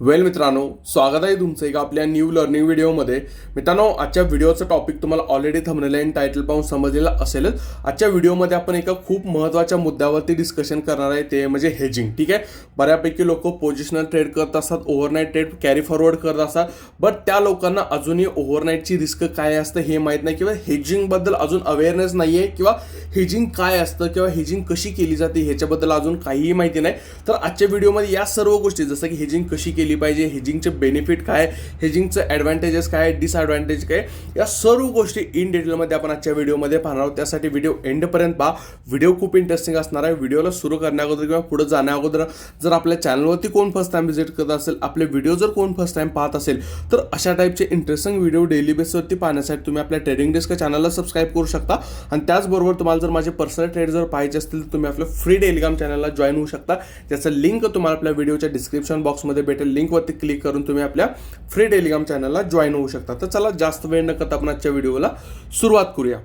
वेल मित्रांनो स्वागत आहे तुमचं एका आपल्या न्यू लर्निंग व्हिडिओमध्ये मित्रांनो आजच्या व्हिडिओचं टॉपिक तुम्हाला ऑलरेडी थंबनेल आणि टायटल पाहून समजलेलं असेलच. आजच्या व्हिडिओमध्ये आपण एका खूप महत्त्वाच्या मुद्द्यावरती डिस्कशन करणार आहे ते म्हणजे हेजिंग ठीक आहे? बऱ्यापैकी लोक पोझिशनल ट्रेड करत असतात ओव्हरनाईट ट्रेड कॅरी फॉरवर्ड करत असतात. बट त्या लोकांना अजूनही ओव्हरनाईटची रिस्क काय असतं हे माहीत नाही किंवा हेजिंगबद्दल अजून अवेअरनेस नाही आहे किंवा हेजिंग काय असतं किंवा हेजिंग कशी केली जाते ह्याच्याबद्दल अजून काहीही माहिती नाही. तर आजच्या व्हिडिओमध्ये या सर्व गोष्टी जसं की हेजिंग कशी केली पाहिजे हेजिंगचे बेनिफिट काय हेजिंगचं ॲडव्हान्टेजेस काय डिसॲडव्हान्टेज काय या सर्व गोष्टी इन डिटेलमध्ये आपण आजच्या व्हिडिओमध्ये पाहणार आहोत. त्यासाठी व्हिडिओ एंडपर्यंत पहा. व्हिडिओ खूप इंटरेस्टिंग असणार आहे. व्हिडिओला सुरू करण्याअगोदर किंवा पुढे जाण्याअगोदर जर आपल्या चॅनलवरती कोण फर्स्ट टाइम व्हिजिट करत असेल आपले व्हिडिओ जर कोण फर्स्ट टाइम पाहत असेल तर अशा टाईपचे इंटरेस्टिंग व्हिडिओ डेली बेसवरती पाहण्यासाठी तुम्ही आपल्या ट्रेडिंग डेस्क चॅनलला सबस्क्राईब करू शकता. आणि त्याचबरोबर तुम्हाला जर माझे पर्सनल ट्रेड जर पाहिजे असतील तर तुम्ही आपल्या फ्री टेलिग्राम चॅनलला जॉईन होऊ शकता. त्याचं लिंक तुम्हाला आपल्या व्हिडिओच्या डिस्क्रिप्शन बॉक्समध्ये भेटेल. लिंकवरती क्लिक करून तुम्ही आपल्या फ्री टेलिग्राम चॅनलला जॉईन होऊ शकता. तर चला जास्त वेळ न करता आपण आजच्या व्हिडिओला सुरुवात करूया.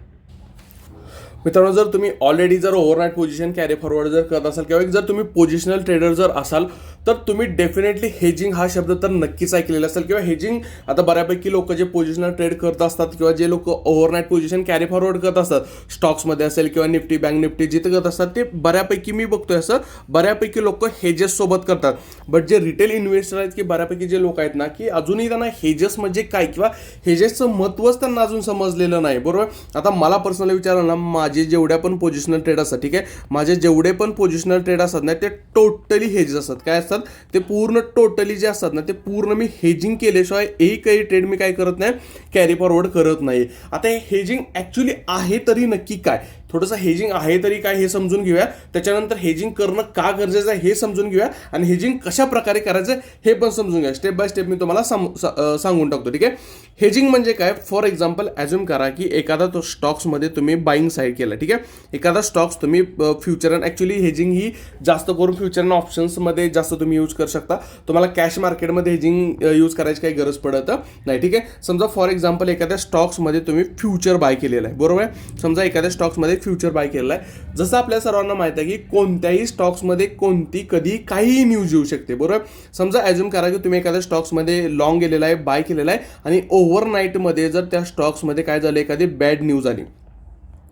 मित्रांनो जर तुम्ही ऑलरेडी जर ओव्हरनाईट पोझिशन कॅरी फॉरवर्ड जर करत असाल किंवा एक जर तुम्ही पोझिशनल ट्रेडर जर असाल तर तुम्ही डेफिनेटली हेजिंग हा शब्द तर नक्कीच ऐकलेला असेल किंवा हेजिंग आता बऱ्यापैकी लोक जे पोझिशनल ट्रेड करत असतात किंवा जे लोक ओव्हरनाईट पोझिशन कॅरी फॉरवर्ड करत असतात स्टॉक्समध्ये असेल किंवा निफ्टी बँक निफ्टी जिथे करत असतात ते बऱ्यापैकी मी बघतोय असं बऱ्यापैकी लोक हेजेस सोबत करतात. बट जे रिटेल इन्व्हेस्टर आहेत की बऱ्यापैकी जे लोक आहेत ना की अजूनही त्यांना हेजेस म्हणजे काय किंवा हेजेसचं महत्त्वच त्यांना अजून समजलेलं नाही बरोबर? आता मला पर्सनली विचारलं ना माझे जेवढ्या पण पोझिशनल ट्रेड असतात ठीक आहे? माझे जेवढे पण पोझिशनल ट्रेड असतात ना ते टोटली हेजेस असतात. काय असतात? ते पूर्ण टोटली जे असतात ना ते पूर्ण मी हेजिंग केल्याशिवाय एकही ट्रेड मी काय करत नाही कॅरी फॉरवर्ड करत नाही. आता हे हेजिंग ॲक्च्युली आहे तरी नक्की काय? थोडंसं हेजिंग आहे तरी काय हे समजून घेऊया. त्याच्यानंतर हेजिंग करणं का गरजेचं आहे हे समजून घेऊया. आणि हेजिंग कशा प्रकारे करायचं हे पण समजून घ्या. स्टेप बाय स्टेप मी तुम्हाला सम- सा- सांगून टाकतो ठीक आहे? हेजिंग म्हणजे काय? फॉर एक्झाम्पल ॲज्युम करा की एखादा तो स्टॉक्समध्ये तुम्ही बाईंग साईड केला ठीक आहे? एखादा स्टॉक्स तुम्ही फ्युचर अँड ॲक्च्युली हेजिंग ही जास्त करून फ्युचर अँड ऑप्शन्समध्ये जास्त तुम्ही यूज करू शकता. तुम्हाला कॅश मार्केटमध्ये हेजिंग यूज करायची काही गरज पडत नाही ठीक आहे? समजा फॉर एक्झाम्पल एखाद्या स्टॉक्समध्ये तुम्ही फ्युचर बाय केलेलं आहे बरोबर आहे? समजा एखाद्या स्टॉक्समध्ये फ्युचर बाय केलेला आहे. जसं आपल्या सर्वांना माहिती आहे की कोणत्याही स्टॉक्समध्ये कोणती कधी काहीही न्यूज येऊ शकते बरोबर? समजा ॲज्युम करा की तुम्ही एखाद्या स्टॉक्समध्ये लॉंग गेलेला आहे बाय केलेला आहे आणि ओव्हरनाईटमध्ये जर त्या स्टॉक्समध्ये काय झालं एखादी बॅड न्यूज आली.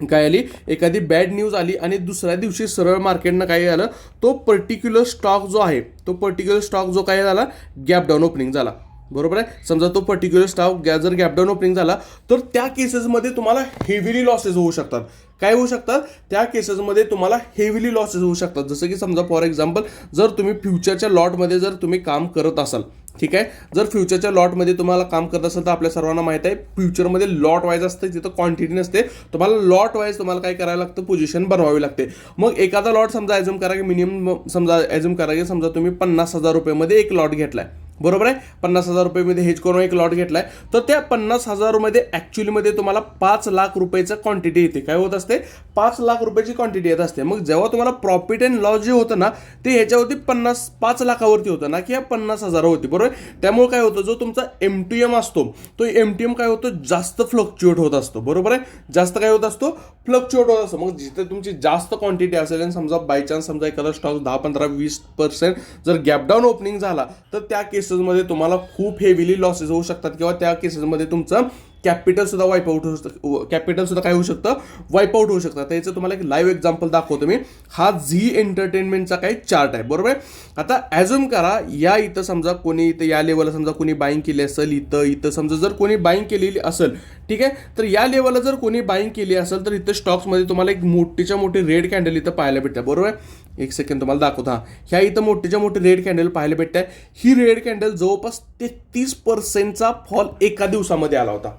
काय आली? एखादी बॅड न्यूज आली आणि दुसऱ्या दिवशी सरळ मार्केटनं काय झालं तो पर्टिक्युलर स्टॉक जो आहे तो पर्टिक्युलर स्टॉक जो काय झाला गॅप डाऊन ओपनिंग झाला. बरोबर आहे? समजा तो पर्टिक्युलर स्टॉक गॅ जर गॅप डाऊन ओपनिंग झाला तर त्या केसेसमध्ये तुम्हाला हेविली लॉसेस होऊ शकतात. काय होऊ शकतात? त्या केसेसमध्ये तुम्हाला हेविली लॉसेस होऊ शकतात. जसं की समजा फॉर एक्झाम्पल जर तुम्ही फ्युचरच्या लॉटमध्ये जर तुम्ही काम करत असाल ठीक आहे? जर फ्युचरच्या लॉटमध्ये तुम्हाला काम करत असेल तर आपल्या सर्वांना माहीत आहे फ्युचरमध्ये लॉट वाईज असते तिथं क्वांटिटी नसते तुम्हाला लॉट वाईज तुम्हाला काय करायला लागतं? पोझिशन बनवावी लागते. मग एखादा लॉट समजा ॲझ्युम करा की मिनिमम समजा ॲझ्युम करा की समजा तुम्ही पन्नास हजार रुपयेमध्ये एक लॉट घेतलाय. बरोबर आहे? पन्नास हजार रुपयेमध्ये हेज करून एक लॉट घेतलाय. तर त्या पन्नास हजारमध्ये ॲक्च्युलीमध्ये तुम्हाला पाच लाख रुपयाचं क्वांटिटी येते. काय होत असते? पाच लाख रुपयाची क्वांटिटी येत असते. मग जेव्हा तुम्हाला प्रॉफिट अँड लॉस जे होतं ना ते ह्याच्यावरती पन्नास पाच लाखावरती होतं ना की या पन्नास हजारावरती बरोबर त्यामुळे काय होतं? जो तुमचा एम टी एम असतो तो एम टी एम काय होतो? जास्त फ्लक्च्युएट होत असतो. बरोबर आहे? जास्त काय होत असतो? फ्लक्च्युएट होत असतो. मग जिथे तुमची जास्त क्वांटिटी असेल आणि समजा बाय चान्स समजा एखादा स्टॉक दहा पंधरा वीस पर्सेंट जर गॅप डाऊन ओपनिंग झाला तर त्या केस केसेसमध्ये तुम्हाला खूप हेविली लॉसेस होऊ शकतात किंवा त्या केसेसमध्ये तुमचं कॅपिटल सुद्धा वाईप आउट होऊ शकतं. कॅपिटल सुद्धा काय होऊ शकतं? वाईप आउट होऊ शकतं. त्याचं तुम्हाला एक लाईव्ह एक्झाम्पल दाखवतो मी. हा झी एंटरटेनमेंटचा काही चार्ट आहे. बरोबर आहे? आता ॲझ्युम करा या इथं समजा कोणी इथं या लेवलला समजा कोणी बाईंग केली असेल इथं इथं समजा जर कोणी बाईंग केलेली असेल ठीक आहे? तर या लेवलला जर कोणी बाईंग केली असेल तर इथं स्टॉक्समध्ये तुम्हाला एक मोठीच्या मोठी रेड कॅन्डल इथं पाहायला भेटते. बरोबर आहे? एक सेकंड तुम्हाला दाखवतो हा. ह्या इथं मोठीच्या मोठी रेड कॅन्डल पाहायला भेटते ही रेड कॅन्डल जवळपास तेहतीस पर्सेंटचा फॉल एका दिवसामध्ये आला होता.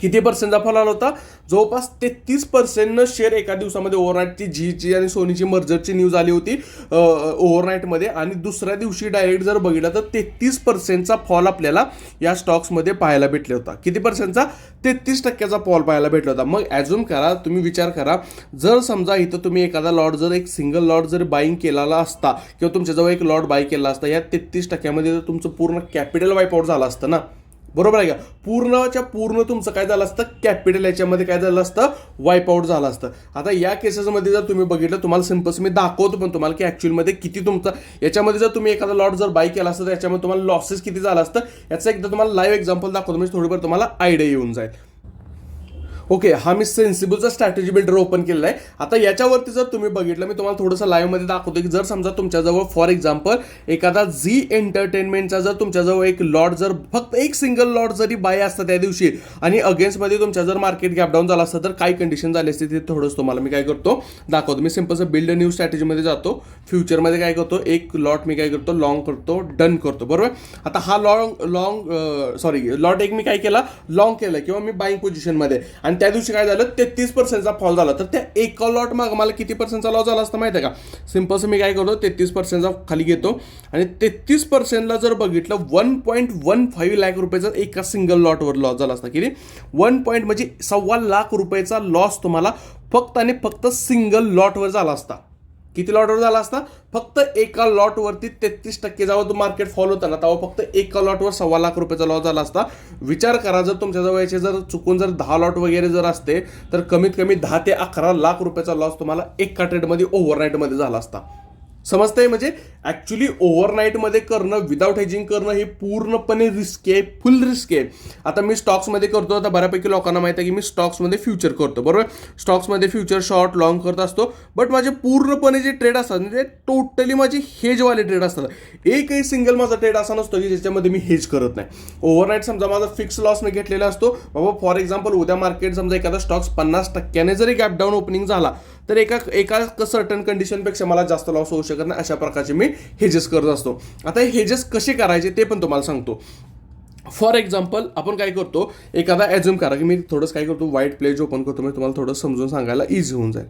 किती पर्सेंटचा फॉल आला होता? जवळपास तेहतीस पर्सेंटनं शेअर एका दिवसामध्ये ओव्हरनाईटची जीची आणि सोनीची मर्जरची न्यूज आली होती ओव्हरनाईटमध्ये आणि दुसऱ्या दिवशी डायरेक्ट जर बघितलं तर तेहतीस पर्सेंटचा फॉल आपल्याला या स्टॉक्समध्ये पाहायला भेटले होता. किती पर्सेंटचा तेहतीस टक्क्याचा फॉल पाहायला भेटला होता. मग ॲजून करा तुम्ही विचार करा. जर समजा इथं तुम्ही एखादा लॉट जर एक सिंगल लॉट जर बाईंग केलेला असता किंवा तुमच्याजवळ एक लॉट बाय केला असता या तेहतीस टक्क्यामध्ये जर तुमचं पूर्ण कॅपिटल वाईप आउट झालं असतं ना? बरोबर आहे का? पूर्णच्या पूर्ण तुमचं काय झालं असतं? कॅपिटल याच्यामध्ये काय झालं असतं? वाईप आऊट झालं असतं. आता या केसेसमध्ये जर तुम्ही बघितलं तुम्हाला सिम्पल्स मी दाखवतो पण तुम्हाला की ॲक्च्युअलमध्ये किती तुमचं याच्यामध्ये जर तुम्ही एखादा लॉट जर बाय केला असतं तर याच्यामध्ये तुम्हाला लॉसेस किती झालं असतं? याचं एकदा तुम्हाला लाईव्ह एक्झाम्पल दाखवतो म्हणजे थोडीफार तुम्हाला आयडिया येऊन जाईल. ओके हा मी सेन्सिबलचा स्ट्रॅटेजी बिल्डर ओपन केलेला आहे. आता याच्यावरती जर तुम्ही बघितलं मी तुम्हाला थोडंसं लाईव्हमध्ये दाखवतो की जर समजा तुमच्याजवळ फॉर एक्झाम्पल एखादा झी एंटरटेनमेंटचा जर तुमच्याजवळ एक लॉट जर फक्त एक सिंगल लॉट जरी बाय असतं त्या दिवशी आणि अगेन्स्टमध्ये तुमच्या जर मार्केट गॅप डाऊन झाला असतं तर काय कंडिशन झाली असते ते थोडंसं तुम्हाला मी काय करतो दाखवतो. मी सिम्पलचं बिल्ड न्यू स्ट्रॅटेजीमध्ये जातो. फ्युचरमध्ये काय करतो एक लॉट मी काय करतो लॉंग करतो डन करतो. बरोबर? आता हा लॉंग लॉंग सॉरी लॉट एक मी काय केला लॉंग केलं किंवा मी बाईंग पोझिशनमध्ये आणि त्या दिवशी काय झालं? तेहतीस पर्सेंटचा फॉल झाला. तर त्या एका लॉट माग मला किती पर्सेंटचा लॉस झाला असतं माहिती आहे का सिम्पलचं मी काय करतो तेहतीस पर्सेंटचा खाली घेतो आणि तेहतीस पर्सेंटला जर बघितलं one point one five lakh रुपयाचा एका सिंगल लॉटवर लॉस झाला असता. किती? वन पॉईंट म्हणजे सव्वा लाख रुपयाचा लॉस तुम्हाला फक्त आणि फक्त सिंगल लॉटवर झाला असता. किती लॉटवर झाला असता? फक्त एका लॉटवरती तेहतीस टक्के जेव्हा तो मार्केट फॉल होता ना तेव्हा फक्त एका लॉटवर सव्वा लाख रुपयाचा लॉस झाला असता. विचार करा जर तुमच्याजवळ याचे जर चुकून जर दहा लॉट वगैरे जर असते तर कमीत कमी दहा ते अकरा लाख रुपयाचा लॉस तुम्हाला एका ट्रेडमध्ये ओव्हरनाईटमध्ये झाला असता. समजतंय म्हणजे? ॲक्च्युली ओव्हरनाईटमध्ये करणं विदाऊट हेजिंग करणं हे पूर्णपणे रिस्क आहे फुल रिस्क आहे. आता मी स्टॉक्समध्ये करतो आता बऱ्यापैकी लोकांना माहिती आहे की मी स्टॉक्समध्ये फ्युचर करतो बरोबर? स्टॉक्समध्ये फ्युचर शॉर्ट लॉंग करत असतो. बट माझे पूर्णपणे जे ट्रेड असतात म्हणजे टोटली माझे हेजवाले ट्रेड असतात. एकही सिंगल माझा ट्रेड असा नसतो की ज्याच्यामध्ये मी हेज करत नाही. ओव्हरनाईट समजा माझा फिक्स लॉसने घेतलेला असतो बाबा फॉर एक्झाम्पल उद्या मार्केट समजा एखादा स्टॉक्स पन्नास टक्क्याने जरी गॅप डाऊन ओपनिंग झाला तर एका एका सर्टन कंडिशनपेक्षा मला जास्त लॉस होऊ शकत नाही अशा प्रकारचे मी हेजेस करत असतो. आता हे हेजेस कसे करायचे ते पण तुम्हाला सांगतो. फॉर एक्झाम्पल आपण काय करतो एखादा ॲज्युम करा की मी थोडंसं काय करतो वाईट प्लेज ओपन करतो मी तुम्हाला थोडं समजून सांगायला इझी होऊन जाईल.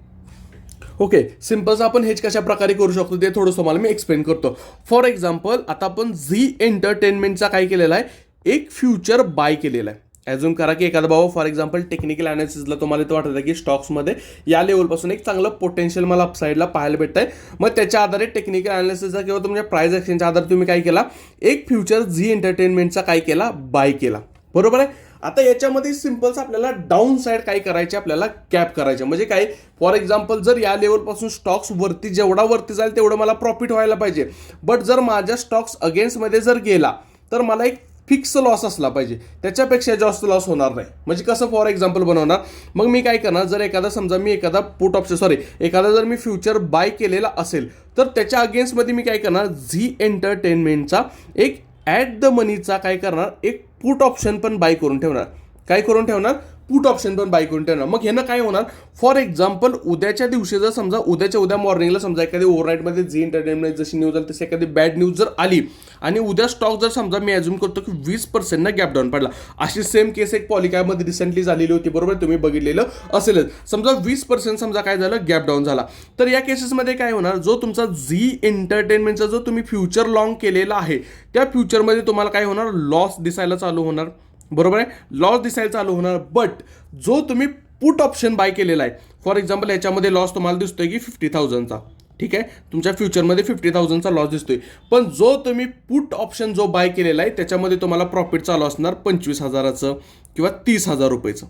ओके सिम्पलचं आपण हेच कशा प्रकारे करू शकतो ते थोडंसं तुम्हाला मी एक्सप्लेन करतो. फॉर एक्झाम्पल आता आपण झी एंटरटेनमेंटचा काय केलेला आहे? एक फ्युचर बाय केलेला आहे. ॲझ्युम करा की एखादा भाऊ फॉर एक्झाम्पल टेक्निकल अनालिसिसला तुम्हाला इथं वाटतं की स्टॉक्समध्ये या लेवलपासून एक चांगलं पोटेन्शियल मला अपसाईडला पाहायला भेटतं आहे मग त्याच्या आधारे टेक्निकल अनालिसिसचा किंवा तुमच्या प्राईज एक्सचेंजच्या आधारे तुम्ही काय केला? एक फ्युचर झी एंटरटेनमेंटचा काय केला? बाय केला. बरोबर आहे? आता याच्यामध्ये सिम्पल्स आपल्याला डाऊन साईड काय करायचे? आपल्याला कॅप करायचे. म्हणजे काय? फॉर एक्झाम्पल जर या लेवलपासून स्टॉक्स वरती जेवढा वरती जाईल तेवढं मला प्रॉफिट व्हायला पाहिजे. बट जर माझ्या स्टॉक्स अगेन्स्टमध्ये जर गेला तर मला एक फिक्स लॉस असला पाहिजे. त्याच्यापेक्षा जास्त लॉस होणार नाही. म्हणजे कसं फॉर एक्झाम्पल बनवणार? मग मी काय करणार? जर एखादा समजा मी एखादा पुट ऑप्शन सॉरी एखादा जर मी फ्युचर बाय केलेला असेल तर त्याच्या अगेन्स्टमध्ये मी काय करणार? झी एंटरटेनमेंटचा एक ॲट द मनीचा काय करणार? एक पुट ऑप्शन पण बाय करून ठेवणार. काय करून ठेवणार? पुट ऑप्शन पण बाय करून ठेवणार. मग ह्यानं काय होणार? फॉर एक्झाम्पल उद्याच्या दिवशी जर समजा उद्याच्या उद्या मॉर्निंगला समजा एखादी ओव्हरनाईटमध्ये झी एंटरटेनमेंट जशी न्यूज आली तशी एखादी बॅड न्यूज जर आली आणि उद्या स्टॉक जर समजा मी अज्युम करतो की वीस पर्सेंटनं गॅप डाऊन पडला अशी सेम केस एक पॉलिकामध्ये रिसेंटली झालेली होती बरोबर? तुम्ही बघितलेलं असेलच. समजा वीस पर्सेंट समजा काय झालं? गॅप डाऊन झाला. तर या केसेसमध्ये काय होणार? जो तुमचा झी एंटरटेनमेंटचा जो तुम्ही फ्युचर लॉंग केलेला आहे त्या फ्युचरमध्ये तुम्हाला काय होणार? लॉस दिसायला चालू होणार. बरोबर आहे? लॉस दिसायला चालू होणार बट जो तुम्ही पुट ऑप्शन बाय केलेला आहे फॉर एक्झाम्पल याच्यामध्ये लॉस तुम्हाला दिसतोय की फिफ्टी थाउजंडचा ठीक आहे? तुमच्या फ्युचरमध्ये फिफ्टी थाउजंडचा लॉस दिसतोय. पण जो तुम्ही पुट ऑप्शन जो बाय केलेला आहे त्याच्यामध्ये तुम्हाला प्रॉफिट चालू असणार पंचवीस हजाराचं किंवा तीस हजार रुपयेचं.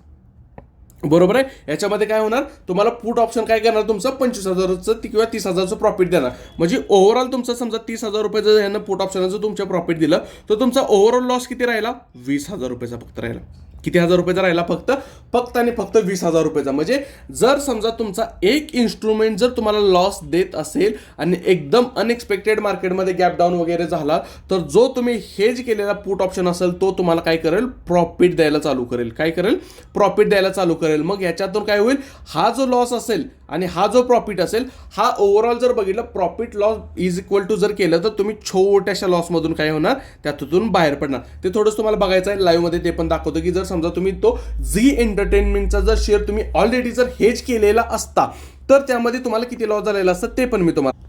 बरोबर आहे? याच्यामध्ये काय होणार? तुम्हाला पुट ऑप्शन काय करणार? तुमचं पंचवीस हजाराचं किंवा तीस हजारचं प्रॉफिट देणार. म्हणजे ओव्हरऑल तुमचं समजा तीस हजार रुपयाचं ह्यानं पुट ऑप्शनचं तुमच्या प्रॉफिट दिलं तर तुमचा ओव्हरऑल लॉस किती राहिला? वीस हजार रुपयाचा फक्त राहिला. किती हजार रुपयाचा राहिला फक्त? फक्त आणि फक्त वीस हजार रुपयाचा. म्हणजे जर समजा तुमचा एक इन्स्ट्रुमेंट जर तुम्हाला लॉस देत असेल आणि एकदम अनएक्सपेक्टेड मार्केटमध्ये गॅप डाऊन वगैरे झाला तर जो तुम्ही हेज केलेला पुट ऑप्शन असेल तो तुम्हाला काय करेल? प्रॉफिट द्यायला चालू करेल. काय करेल? प्रॉफिट द्यायला चालू करेल. मग याच्यातून काय होईल? हा जो लॉस असेल आणि हा जो प्रॉफिट असेल हा ओव्हरऑल जर बघितलं profit loss is equal to जर केलं तर तुम्ही छोट्याशा लॉसमधून काय होणार? त्यातून बाहेर पडणार. ते थोडंसं तुम्हाला बघायचं आहे. लाईव्हमध्ये ते पण दाखवतो की जर समजा तुम्ही तो झी एंटरटेनमेंटचा जर शेअर तुम्ही ऑलरेडी जर हेज केलेला असता तर त्यामध्ये तुम्हाला किती लॉस झालेला असतं ते पण मी तुम्हाला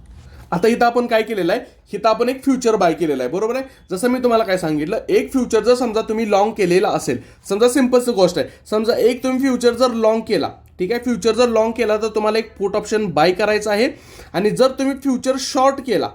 आता इथं आपण काय केलेलं आहे? इथं आपण एक फ्युचर बाय केलेला आहे बरोबर आहे? जसं मी तुम्हाला काय सांगितलं एक फ्युचर जर समजा तुम्ही लॉंग केलेला असेल समजा सिम्पलची गोष्ट आहे समजा एक तुम्ही फ्युचर जर लॉंग केला ठीक आहे? फ्युचर जर लॉंग केला तर तुम्हाला एक पुट ऑप्शन बाय करायचा आहे. आणि जर तुम्ही फ्युचर शॉर्ट केला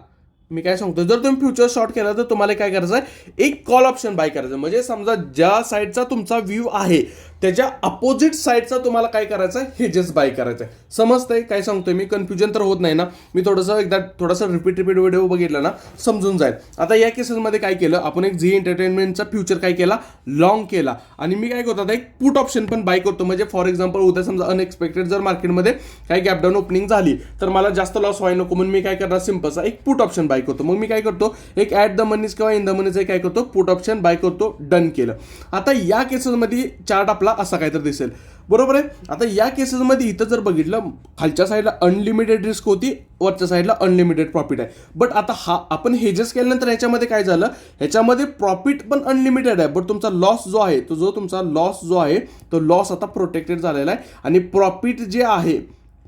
मी काय सांगतो जर तुम्ही फ्युचर शॉर्ट केला तर तुम्हाला काय करायचं आहे एक कॉल ऑप्शन बाय करायचं म्हणजे समजा ज्या साईडचा तुमचा व्ह्यू आहे त्याच्या अपोजिट साईडचा तुम्हाला काय करायचं आहे हेजेस बाय करायचं आहे समजतंय? काय सांगतोय मी? कन्फ्युजन तर होत नाही ना. मी थोडंसं एकदा थोडासा रिपीट रिपीट व्हिडिओ बघितला ना समजून जाईल. आता या केसेसमध्ये काय केलं? आपण एक झी एंटरटेनमेंटचा फ्युचर काय केला? लॉंग केला. आणि मी काय करतो आता? एक पुट ऑप्शन पण बाय करतो. म्हणजे फॉर एक्झाम्पल उद्या समजा अनएक्सपेक्टेड जर मार्केटमध्ये काही गॅपडाऊन ओपनिंग झाली तर मला जास्त लॉस व्हायला नको. म्हणून मी काय करणार? सिम्पलचा एक पुट ऑप्शन बाय करतो. मग मी काय करतो? एक ॲट द मनीज किंवा इन द मनीज काय करतो? पुट ऑप्शन बाय करतो. डन केलं. आता या केसेसमध्ये चार्ट आपला असा काहीतरी दिसेल. बरोबर आहे? आता या केसेसमध्ये इथं जर बघितलं खालच्या साईडला अनलिमिटेड रिस्क होती वरच्या साईडला अनलिमिटेड प्रॉफिट आहे. बट आता हा आपण हेजेस केल्यानंतर ह्याच्यामध्ये काय झालं? ह्याच्यामध्ये प्रॉफिट पण अनलिमिटेड आहे. बट तुमचा लॉस जो आहे तो जो तुमचा लॉस जो आहे तो लॉस आता प्रोटेक्टेड झालेला आहे. आणि प्रॉफिट जे आहे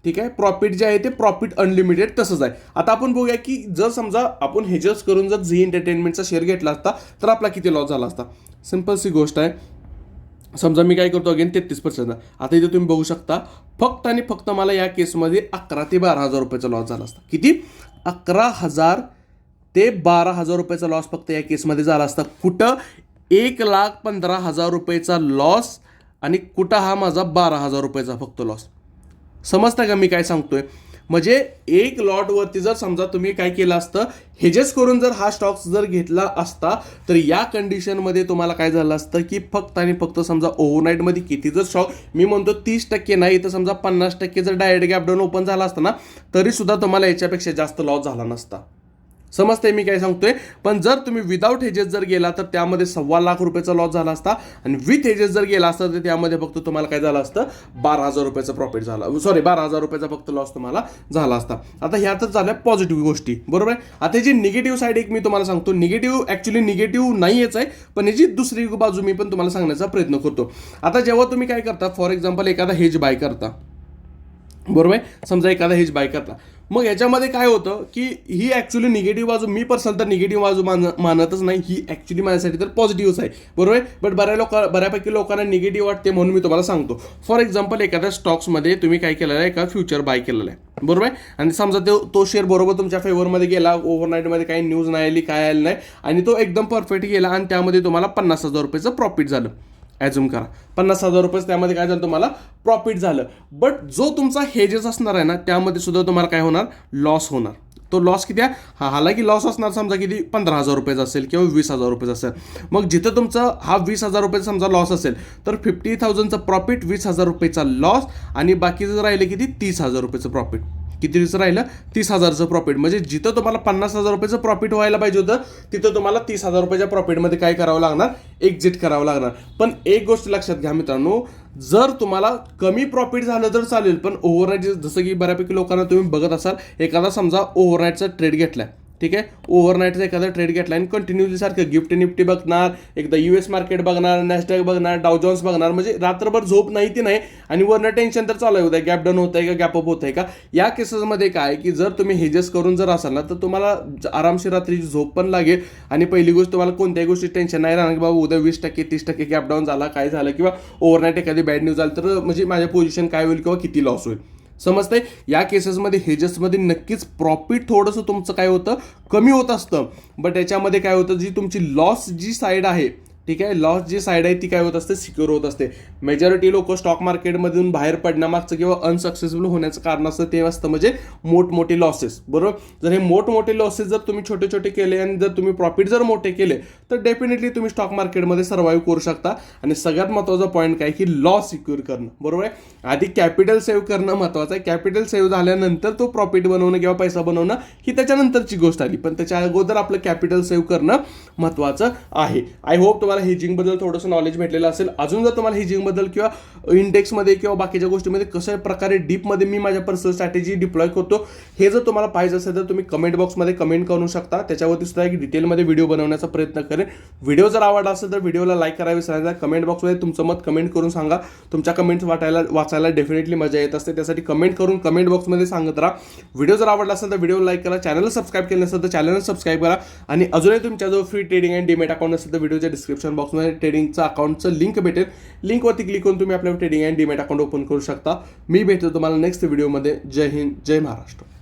ठीक आहे? प्रॉफिट जे आहे ते प्रॉफिट अनलिमिटेड तसंच आहे. आता आपण बघूया की जर समजा आपण हेजेस करून जर झी एंटरटेनमेंटचा शेअर घेतला असता तर आपला किती लॉस झाला असता? सिम्पलची गोष्ट आहे. समजा मी काय करतो अगेन तेहतीस पर्सेंट आता इथे तुम्ही बघू शकता फक्त आणि फक्त मला या केसमध्ये अकरा ते बारा हजार रुपयाचा लॉस झाला असता. किती? अकरा हजार ते बारा हजार रुपयाचा लॉस फक्त या केसमध्ये झाला असता. कुठं? एक लाख पंधरा हजार रुपयेचा लॉस आणि कुठं हा माझा बारा हजार रुपयाचा फक्त लॉस समजता का मी काय सांगतोय? म्हणजे एक लॉटवरती जर समजा तुम्ही काय केलं असतं हेजेस करून जर हा स्टॉक्स जर घेतला असता तर या कंडिशनमध्ये तुम्हाला काय झालं असतं की फक्त आणि फक्त समजा ओव्हरनाईटमध्ये किती जर स्टॉक मी म्हणतो तीस टक्के नाही तर समजा पन्नास टक्के जर डायरेक्ट गॅप डाऊन ओपन झाला असता ना तरीसुद्धा तुम्हाला याच्यापेक्षा जास्त लॉस झाला नसता. समजते मी काय सांगतोय? पण जर तुम्ही विदाऊट हेजेस जर गेला तर त्यामध्ये सव्वा लाख रुपयाचा लॉस झाला असता. आणि विथ हेजेस जर गेला असता तर त्यामध्ये फक्त तुम्हाला काय झालं असतं? बारा हजार रुपयाचा प्रॉफिट झाला. सॉरी बारा हजार रुपयाचा फक्त लॉस तुम्हाला झाला असता. आता ह्यातच झाल्या पॉझिटिव्ह गोष्टी. बरोबर आहे? आता जी निगेटिव्ह साईड एक मी तुम्हाला सांगतो. निगेटिव्ह ॲक्च्युली निगेटिव्ह नाहीच आहे पण याची दुसरी बाजू मी पण तुम्हाला सांगण्याचा प्रयत्न करतो. आता जेव्हा तुम्ही काय करता? फॉर एक्झाम्पल एखादा हेज बाय करता. बरोबर आहे? समजा एखादा हेज बाय करता. मग याच्यामध्ये काय होतं की ही ॲक्च्युली निगेटिव्ह बाजू मी पर्सनल तर निगेटिव्ह बाजू मान मानतच नाही. ही ॲक्च्युली माझ्यासाठी तर पॉझिटिव्हच आहे. बरोबर? आहे बट बऱ्या लोक बऱ्यापैकी लोकांना निगेटिव्ह वाटते म्हणून मी तुम्हाला सांगतो. फॉर एक्झाम्पल एखाद्या स्टॉक्समध्ये तुम्ही काय केलेलं आहे? एका फ्युचर बाय केलेलं आहे. बरोबर? आहे आणि समजा तो तो शेअर बरोबर तुमच्या फेवरमध्ये गेला ओव्हरनाईटमध्ये काही न्यूज नाही आली काय आली नाही आणि तो एकदम परफेक्ट गेला आणि त्यामध्ये तुम्हाला पन्नास हजार रुपयाचं प्रॉफिट झालं. ॲझ्युम करा. पन्नास हजार रुपये त्यामध्ये काय झालं तुम्हाला? प्रॉफिट झालं. बट जो तुमचा हेजेस असणार आहे ना त्यामध्ये सुद्धा तुम्हाला काय होणार? लॉस होणार. तो लॉस किती आहे? हा हालाकी लॉस असणार समजा किती? पंधरा हजार रुपयाचा असेल किंवा वीस हजार रुपयाचा असेल. मग जिथं तुमचं हा वीस हजार रुपयाचा समजा लॉस असेल तर फिफ्टी थाउजंडचा प्रॉफिट वीस हजार रुपयेचा लॉस आणि बाकीचं राहिले किती? तीस हजार रुपयाचं प्रॉफिट कितीचं राहिलं? तीस हजारचं प्रॉफिट म्हणजे जिथं तुम्हाला पन्नास हजार रुपयाचं प्रॉफिट व्हायला पाहिजे होतं तिथं तुम्हाला तीस हजार रुपयाच्या प्रॉफिटमध्ये काय करावं लागणार? एक्झिट करावं लागणार. पण एक गोष्ट लक्षात घ्या मित्रांनो जर तुम्हाला कमी प्रॉफिट झालं तर चालेल पण ओव्हरनाईट जसं की बऱ्यापैकी लोकांना तुम्ही बघत असाल एखादा समजा ओव्हरनाईटचा ट्रेड घेतलाय. ठीक आहे? ओव्हरनाईटचा एखादा ट्रेड घेतला आणि कंटिन्युअसली सारखं गिफ्ट निफ्टी बघणार एकदा यू एस मार्केट बघणार नॅशडॅक बघणार डावजॉन्स बघणार म्हणजे रात्रभर झोप नाही ती नाही आणि वरनं टेन्शन तर चालू आहे. गॅप डाऊन होत आहे का? गॅप अप होत आहे का? या केसेसमध्ये काय की जर तुम्ही हेजेस करून जर असाल ना तर तुम्हाला आरामशीर रात्रीची झोप पण लागेल. आणि पहिली गोष्ट तुम्हाला कोणत्याही गोष्टी टेन्शन नाही राहणार की बाबा उद्या वीस टक्के तीस टक्के गॅप डाऊन झाला काय झालं किंवा ओव्हरनाईट एखादी बॅड न्यूज आली तर म्हणजे माझ्या पोझिशन काय होईल किंवा किती लॉस होईल. समजतंय? या केसेसमध्ये हेजेसमध्ये नक्कीच प्रॉफिट थोडंसं तुमचं काय होतं? कमी होत असतं. बट याच्यामध्ये काय होतं? जी तुमची लॉस जी साईड आहे ठीक आहे? लॉस जी साईड आहे ती काय होत असते? सिक्युअर होत असते. मेजॉरिटी लोक स्टॉक मार्केटमधून बाहेर पडण्यामागचं किंवा अनसक्सेसफुल होण्याचं कारण असतं ते असतं म्हणजे मोठमोठे लॉसेस बरोबर? जर हे मोठमोठे लॉसेस जर तुम्ही छोटे छोटे केले आणि जर तुम्ही प्रॉफिट जर मोठे केले तर डेफिनेटली तुम्ही स्टॉक मार्केटमध्ये सर्व्हाइव्ह करू शकता. आणि सगळ्यात महत्त्वाचा पॉईंट काय? की लॉस सिक्युअर करणं. बरोबर आहे? आधी कॅपिटल सेव्ह करणं महत्त्वाचं आहे. कॅपिटल सेव्ह झाल्यानंतर तो प्रॉफिट बनवणं किंवा पैसा बनवणं ही त्याच्यानंतरची गोष्ट आली. पण त्याच्या अगोदर आपलं कॅपिटल सेव्ह करणं महत्त्वाचं आहे. आय होप तुम्हाला हेजिंगबद्दल थोडंसं नॉलेज भेटलेलं असेल. अजून जर तुम्हाला हेजिंगबद्दल किंवा इंडेक्समध्ये किंवा बाकीच्या गोष्टीमध्ये कशा प्रकारे डीपमध्ये मी माझ्या पर्सनल स्ट्रॅटेजी डिप्लॉय करतो हे जर तुम्हाला पाहिजे असेल तर तुम्ही कमेंट बॉक्समध्ये कमेंट करू शकता. त्याच्यावरती सुद्धा एक डिटेलमध्ये व्हिडिओ बनवण्याचा प्रयत्न करेन. व्हिडिओ जर आवडला असेल तर व्हिडिओला लाईक करावी विसरायचा कमेंट बॉक्समध्ये तुमचं मत कमेंट करून सांगा. तुमच्या कमेंट्स वाटायला वाचायला डेफिनेटली मजा येत असते. त्यासाठी कमेंट करून कमेंट बॉक्समध्ये सांगत राहा. व्हिडिओ जर आवडला असेल तर व्हिडिओ लाईक करा. चॅनल सबस्क्राईब केलं नसेल तर चॅनल सबस्क्राईब करा. आणि अजूनही तुमच्याजवळ free trading and demat account असेल तर व्हिडिओच्या डिस्क्रिप्शन बॉक्समध्ये ट्रेडिंगचं अकाउंटचं लिंक भेटेल. लिंकवरती क्लिक करून तुम्ही आपल्या trading and demat account open करू शकता. मी भेटतो तुम्हाला नेक्स्ट व्हिडिओमध्ये जय हिंद जय महाराष्ट्र.